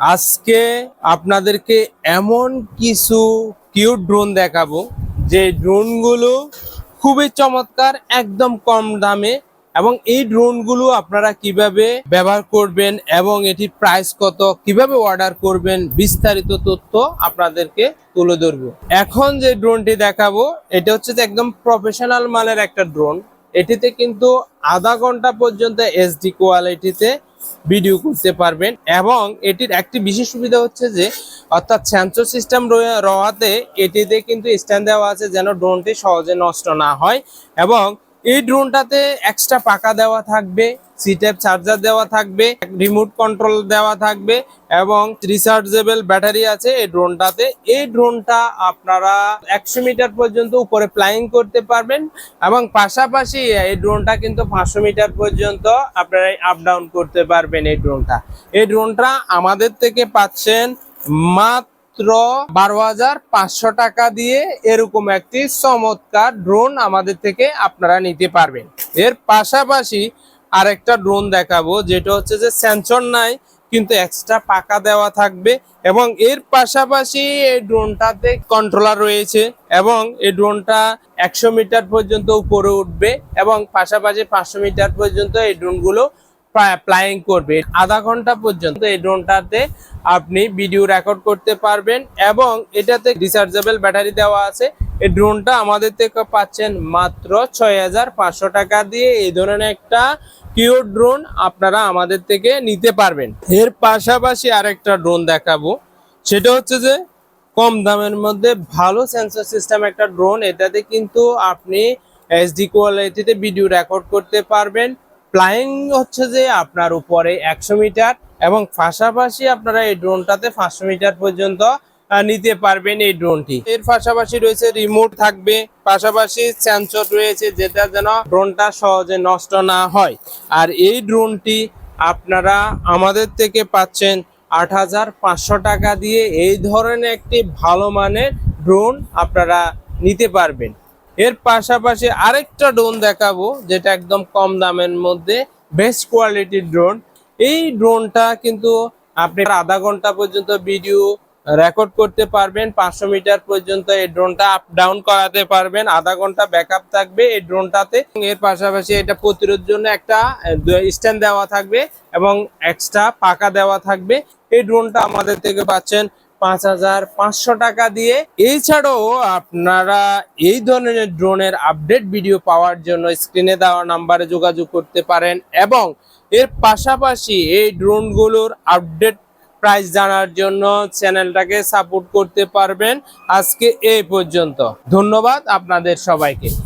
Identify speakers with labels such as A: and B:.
A: আজকে আপনাদেরকে এমন কিছু কিউট ড্রোন দেখাবো, যে ড্রোনগুলো খুবই চমৎকার, একদম কম দামে, এবং এই ড্রোনগুলো আপনারা কীভাবে ব্যবহার করবেন এবং এটির প্রাইস কত, কীভাবে অর্ডার করবেন, বিস্তারিত তথ্য আপনাদেরকে তুলে ধরবো। এখন যে ড্রোনটি দেখাবো, এটা হচ্ছে একদম প্রফেশনাল মালের একটা ড্রোন এটিতে কিন্তু আধা ঘণ্টা পর্যন্ত এসডি কোয়ালিটিতে ভিডিও করতে পারবেন। এবং এটির একটি বিশেষ সুবিধা হচ্ছে যে, অর্থাৎ সেন্সর সিস্টেম রওয়াতে এটিতে কিন্তু স্ট্যান্ড দেওয়া আছে যেন ড্রোনটি সহজে নষ্ট না হয়। এবং এই ড্রোনটাতে এক্সট্রা পাকা দেওয়া থাকবে সি টাইপ চার্জার দেওয়া থাকবে রিমোট কন্ট্রোল দেওয়া থাকবে এবং রিচার্জেবল ব্যাটারি আছে এই ড্রোনটাতে। এই ড্রোনটা আপনারা একশো মিটার পর্যন্ত উপরে ফ্লাইং করতে পারবেন এবং পাশাপাশি এই ড্রোনটা কিন্তু পাঁচশো মিটার পর্যন্ত আপনারা আপ ডাউন করতে পারবেন এই ড্রোনটা। এই ড্রোনটা আমাদের থেকে পাচ্ছেন মাত্র বারো হাজার পাঁচশো টাকা দিয়ে এরকম একটি চমৎকার ড্রোন আমাদের থেকে আপনারা নিতে পারবেন। এর পাশাপাশি আরেকটা ড্রোন দেখাবো, যেটা হচ্ছে যে সেন্সর নাই, কিন্তু এক্সট্রা পাকা দেওয়া থাকবে এবং এর পাশাপাশি এই ড্রোনটাতে কন্ট্রোলার রয়েছে এবং এই ড্রোনটা একশো মিটার পর্যন্ত উপরে উঠবে এবং পাশাপাশি পাঁচশো মিটার পর্যন্ত এই ড্রোনগুলো ফ্লাইং করবে আধা ঘণ্টা পর্যন্ত এই ড্রোনটাতে আপনি ভিডিও রেকর্ড করতে পারবেন এবং এটাতে রিচার্জেবল ব্যাটারি দেওয়া আছে। এই ড্রোনটা আমাদের থেকে পাচ্ছেন মাত্র ছয় হাজার পাঁচশো টাকা দিয়ে। এই ধরনের একটা কিউর ড্রোন আপনারা আমাদের থেকে নিতে পারবেন। এর পাশাপাশি আরেকটা ড্রোন দেখাবো। সেটা হচ্ছে যে কম দামের মধ্যে ভালো সেন্সর সিস্টেম একটা ড্রোন এটাতে কিন্তু আপনি এইচডি কোয়ালিটিতে ভিডিও রেকর্ড করতে পারবেন। ফ্লাইং হচ্ছে যে আপনার উপরে একশো মিটার এবং পাশাপাশি আপনারা এই ড্রোনটাতে পাঁচশো মিটার পর্যন্ত নিতে পারবেন এই ড্রোনটি এর পাশাপাশি রয়েছে রিমোট থাকবে, পাশাপাশি সেন্সর রয়েছে যেটা যেন ড্রোনটা সহজে নষ্ট না হয়। আর এই ড্রোনটি আপনারা আমাদের থেকে পাচ্ছেন আট হাজার পাঁচশো টাকা দিয়ে। এই ধরনের একটি ভালো মানের ড্রোন আপনারা নিতে পারবেন। এর পাশাপাশি আরেকটা ড্রোন দেখাবো, যেটা একদম কম দামের মধ্যে বেস্ট কোয়ালিটির ড্রোন এই ড্রোনটা কিন্তু আপনি আধা ঘণ্টা পর্যন্ত ভিডিও রেকর্ড করতে পারবেন, পাঁচশো মিটার পর্যন্ত এই ড্রোনটা আপ ডাউন করাতে পারবেন, আধা ঘণ্টা ব্যাকআপ থাকবে এই ড্রোনটাতে এর পাশাপাশি এটা প্রতিরোধ জন্য একটা স্ট্যান্ড দেওয়া থাকবে এবং এক্সট্রা পাকা দেওয়া থাকবে। এই ড্রোনটা আমাদের থেকে পাচ্ছেন পাঁচ হাজার পাঁচশো টাকা দিয়ে। এছাড়াও আপনারা এই ধরনের ড্রোনের আপডেট ভিডিও পাওয়ার জন্য স্ক্রিনে দেওয়া নাম্বারে যোগাযোগ করতে পারেন এবং এর পাশাপাশি এই ড্রোনগুলোর আপডেট প্রাইস জানার জন্য চ্যানেলটাকে সাপোর্ট করতে পারবেন। আজকে এই পর্যন্ত। ধন্যবাদ আপনাদের সবাইকে।